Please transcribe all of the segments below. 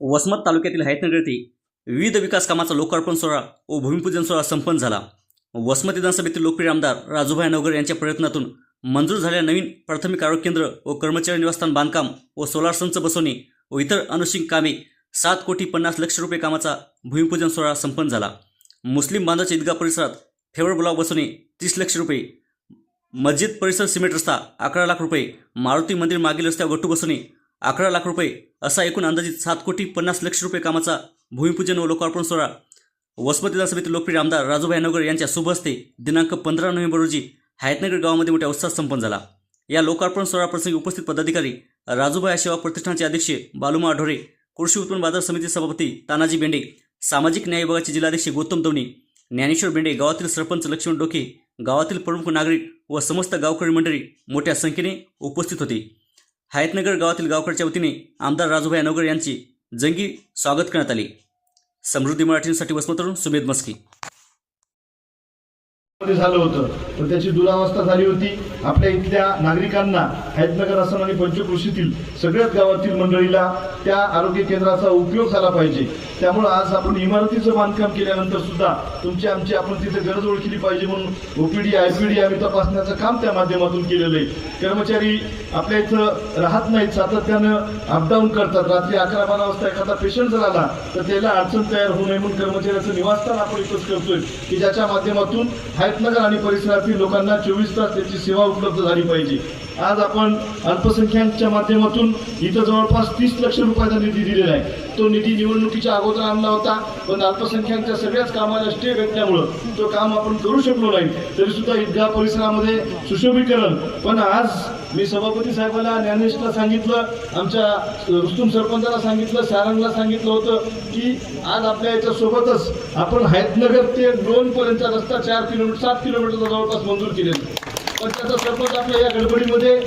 वसमत तालुक्यातील हैतनगर येथे विविध विकास कामाचा लोकार्पण सोहळा व भूमिपूजन सोहळा संपन्न झाला. वसमत विधानसभेतील लोकप्रिय आमदार राजूभाई नवगर यांच्या प्रयत्नातून मंजूर झालेल्या नवीन प्राथमिक आरोग्य केंद्र व कर्मचारी निवासस्थान बांधकाम व सोलार संच बसवणे व इतर अनुषंगिक कामे सात कोटी पन्नास लक्ष रुपये कामाचा भूमिपूजन सोहळा संपन्न झाला. मुस्लिम बांधवाच्या ईदगाह परिसरात फेवर ब्लॉक बसवणे तीस लक्ष रुपये मस्जिद परिसर सिमेंट रस्ता अकरा लाख रुपये मारुती मंदिर मागील रस्त्यावर गट्टू बसवणे अकरा लाख रुपये असा एकूण अंदाजित सात कोटी पन्नास लक्ष रुपये कामाचा भूमिपूजन व लोकार्पण सोहळा. वसमत विधानसभेतील लोकप्रिय आमदार राजूभाई नगर यांच्या शुभ हस्ते दिनांक पंधरा नोव्हेंबर रोजी हयातनगर गावामध्ये मोठ्या उत्साहात संपन्न झाला. या लोकार्पण सोहळाप्रसंगी उपस्थित पदाधिकारी राजूभाई सेवा प्रतिष्ठानचे अध्यक्ष बालुमा आढोरे कृषी उत्पन्न बाजार समिती सभापती तानाजी बेंडे सामाजिक न्याय विभागाचे जिल्हाध्यक्ष गौतम दवणी ज्ञानेश्वर बेंडे गावातील सरपंच लक्ष्मण डोके गावातील प्रमुख नागरिक व समस्त गावकरी मंडळी मोठ्या संख्येने उपस्थित होती. हयातनगर गावातील गावकडच्या वतीने आमदार राजूभाई अनोगर यांची जंगी स्वागत करण्यात आले. समृद्धी मराठींसाठी वसमतरून सुमेध मस्की. झालं होतं. तर त्याची दुरावस्था झाली होती. आपल्या इथल्या नागरिकांना हैदनगर असण आणि पंचकृषीतील सगळ्याच गावातील मंडळीला त्या आरोग्य केंद्राचा उपयोग झाला पाहिजे. त्यामुळे आज आपण इमारतीचं बांधकाम केल्यानंतर सुद्धा तुमची आमची आपण तिथे गरज ओळखली पाहिजे म्हणून ओपीडी आयपीडी आम्ही तपासण्याचं काम त्या माध्यमातून केलेलं आहे. कर्मचारी आपल्या इथं राहत नाहीत सातत्यानं अपडाऊन करतात. रात्री अकरा बारा वाजता एखादा पेशंट जर आला तर त्याला अडचण तयार होऊ नये म्हणून कर्मचाऱ्याचं निवासस्थान आपण इथंच करतोय. की ज्याच्या माध्यमातून हयातनगर आणि परिसरातील लोकांना चोवीस तास त्याची सेवा उपलब्ध झाली पाहिजे. आज आपण अल्पसंख्याकच्या माध्यमातून इथं जवळपास तीस लक्ष रुपयाचा निधी दिलेला आहे. तो निधी निवडणुकीच्या अगोदर आणला होता पण अल्पसंख्याकच्या सगळ्याच कामाला स्टे भेटल्यामुळं तो काम आपण करू शकलो नाही. तरीसुद्धा ईदगाह परिसरामध्ये सुशोभीकरण. पण आज मी सभापती साहेबाला ज्ञानेशला सांगितलं आमच्या रुस्तुम सरपंचाला सांगितलं सारंगला सांगितलं होतं की आज आपल्या याच्यासोबतच आपण हैतनगर ते लोणपर्यंतचा रस्ता चार किलोमीटर सात किलोमीटरचा जवळपास मंजूर केलेला पण त्याचा सरपंच आपल्या या गडबडीमध्ये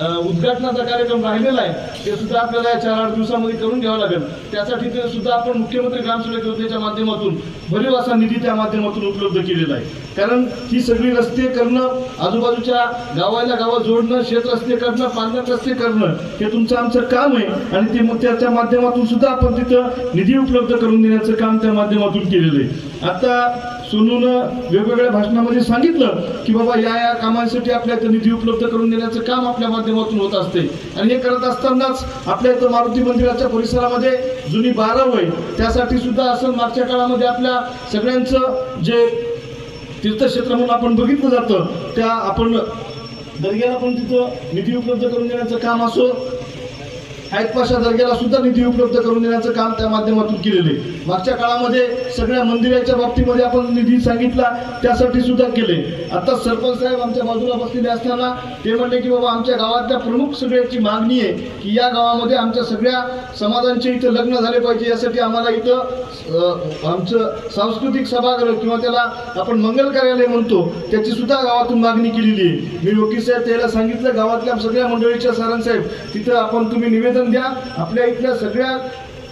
उद्घाटनाचा कार्यक्रम राहिलेला आहे ते सुद्धा आपल्याला या चार आठ दिवसामध्ये करून घ्यावं लागेल. त्यासाठी ते सुद्धा आपण मुख्यमंत्री ग्रामसडक योजनेच्या माध्यमातून भरीव असा निधी त्या माध्यमातून उपलब्ध केलेला आहे. कारण ही सगळी रस्ते करणं आजूबाजूच्या गावाला गावात जोडणं शेत रस्ते करणं पालघर रस्ते करणं हे तुमचं आमचं काम आहे. आणि ते मग त्याच्या माध्यमातून सुद्धा आपण तिथं निधी उपलब्ध करून देण्याचं काम त्या माध्यमातून केलेलं आहे. आता सोनून वेगवेगळ्या भाषणामध्ये सांगितलं की बाबा या या कामांसाठी आपल्या इथं निधी उपलब्ध करून देण्याचं काम आपल्या माध्यमातून होत असते. आणि हे करत असतानाच आपल्या इथं मारुती मंदिराच्या परिसरामध्ये जुनी बारा आहे. त्यासाठी सुद्धा असं मागच्या काळामध्ये आपल्या सगळ्यांचं जे तीर्थक्षेत्र म्हणून आपण बघितलं जातं त्या आपण दर्ग्याला पण तिथं निधी उपलब्ध करून देण्याचं काम असो पाशा दर्ग्याला सुद्धा निधी उपलब्ध करून देण्याचं काम त्या माध्यमातून केलेलं आहे. मागच्या काळामध्ये सगळ्या मंदिराच्या बाबतीमध्ये आपण निधी सांगितला त्यासाठी सुद्धा केले. आता सरपंच साहेब आमच्या बाजूला बसलेले असताना ते म्हणले की बाबा आमच्या गावातल्या प्रमुख सगळ्याची मागणी आहे की या गावामध्ये आमच्या सगळ्या समाजांचे इथं लग्न झाले पाहिजे यासाठी आम्हाला इथं आमचं सांस्कृतिक सभागृह किंवा त्याला आपण मंगल कार्यालय म्हणतो त्याची सुद्धा गावातून मागणी केलेली आहे. मी वकील साहेब त्याला सांगितलं गावातल्या सगळ्या मंडळीच्या सारांसाहेब तिथं आपण तुम्ही निवेदन द्या. आपल्या इथल्या सगळ्या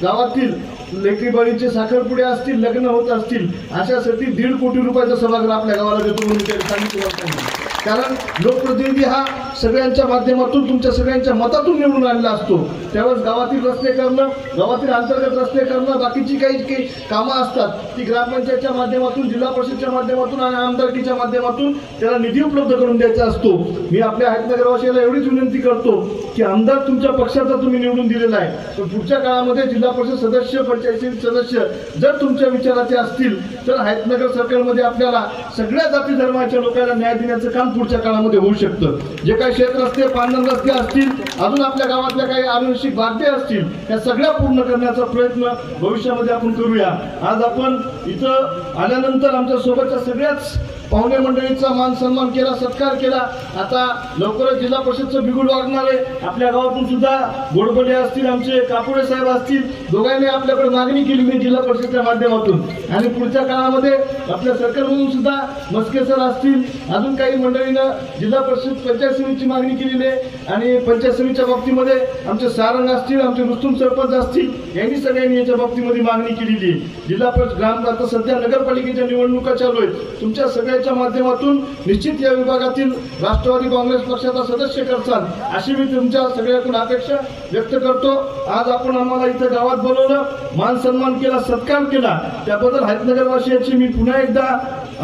गावातील लेकरी साखरपुडे असतील लग्न होत असतील अशासाठी दीड कोटी रुपयाचा सभागृह आपल्या गावाला देतो म्हणून सांगितलं कारण लोकप्रतिनिधी हा सगळ्यांच्या माध्यमातून तुमच्या सगळ्यांच्या मतातून निवडून आणला असतो. त्यावेळेस गावातील रस्ते करणं गावातील अंतर्गत रस्ते करणं बाकीची काही काही कामं असतात ती ग्रामपंचायतच्या माध्यमातून जिल्हा परिषदच्या माध्यमातून आणि आमदारकीच्या माध्यमातून त्याला निधी उपलब्ध करून द्यायचा असतो. मी आपल्या हैदनगरवासियाला एवढीच विनंती करतो की आमदार तुमच्या पक्षाचा तुम्ही निवडून दिलेला आहे. पण पुढच्या काळामध्ये जिल्हा परिषद सदस्य पंचायत सदस्य जर तुमच्या विचाराचे असतील तर हैदनगर सर्कलमध्ये आपल्याला सगळ्या जाती धर्माच्या लोकांना न्याय देण्याचं काम पुढच्या काळामध्ये होऊ शकतं. जे काही शेत रस्ते पानन रस्ते असतील अजून आपल्या गावातल्या काही आनुवंशिक बाध्य असतील त्या सगळ्या पूर्ण करण्याचा प्रयत्न भविष्यामध्ये आपण करूया. आज आपण इथं आल्यानंतर आमच्या सोबतच्या सगळ्याच पाहुणे मंडळीचा मान सन्मान केला सत्कार केला. आता लवकरच जिल्हा परिषदचं बिगुल वागणार आहे. आपल्या गावातून सुद्धा गोडबडे असतील आमचे कापुडे साहेब असतील दोघांनी आपल्याकडे मागणी केली मी जिल्हा परिषदच्या माध्यमातून. आणि पुढच्या काळामध्ये आपल्या सरकारमधून सुद्धा मस्के सर असतील. अजून काही मंडळीनं जिल्हा परिषद पंचायत समितीची मागणी केलेली आहे. आणि पंचायत समितीच्या बाबतीमध्ये आमचे सारंग असतील आमचे रुस्तुम सरपंच असतील यांनी सगळ्यांनी याच्या बाबतीमध्ये मागणी केलेली आहे. जिल्हा परिषद ग्राम आता सध्या नगरपालिकेच्या निवडणुका चालू आहेत. तुमच्या सगळ्या मीडियाच्या माध्यमातून निश्चित या विभागातील राष्ट्रवादी काँग्रेस पक्षाचा सदस्य करचाल अशी मी तुमच्या सगळ्याकडून अपेक्षा व्यक्त करतो. आज आपण आम्हाला इथं गावात बोलवलं मान सन्मान केला सत्कार केला. त्याबद्दल हरितनगरवासियांची मी पुन्हा एकदा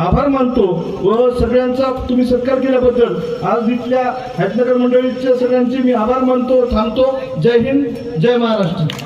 आभार मानतो व सगळ्यांचा तुम्ही सत्कार केल्याबद्दल आज इथल्या हैतनगर मंडळीच्या सगळ्यांचे मी आभार मानतो थांबतो. जय हिंद जय महाराष्ट्र.